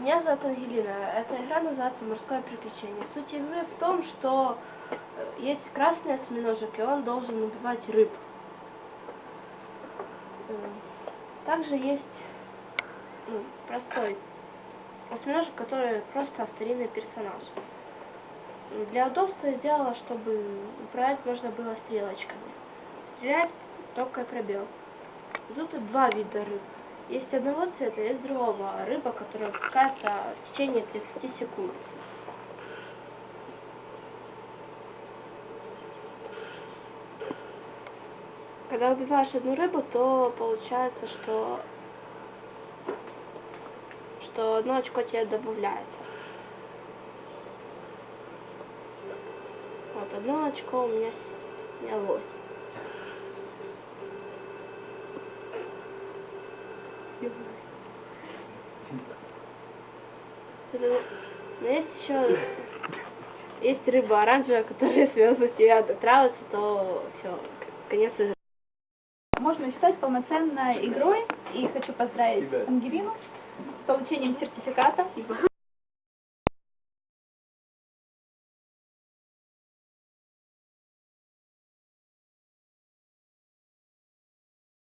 Меня зовут Ангелина. Эта игра называется «Морское приключение». Суть игры в том, что э, есть красный осьминожек, и он должен убивать рыб. Э, Также есть ну, простой осьминожек, который просто старинный персонаж. Для удобства я сделала, чтобы управлять можно было стрелочками. Стрелять только пробел. Тут два вида рыб. Есть одного цвета, есть другого. Рыба, которая выпускается в течение 30 секунд. Когда убиваешь одну рыбу, то получается, что что одно очко тебе добавляется. Вот, одно очко у меня снялось. Ну, есть еще есть рыба оранжевая, которая если она тебя дотравится, то все, конец игры. можно считать полноценной игрой. И хочу поздравить. Ангелину с получением сертификата.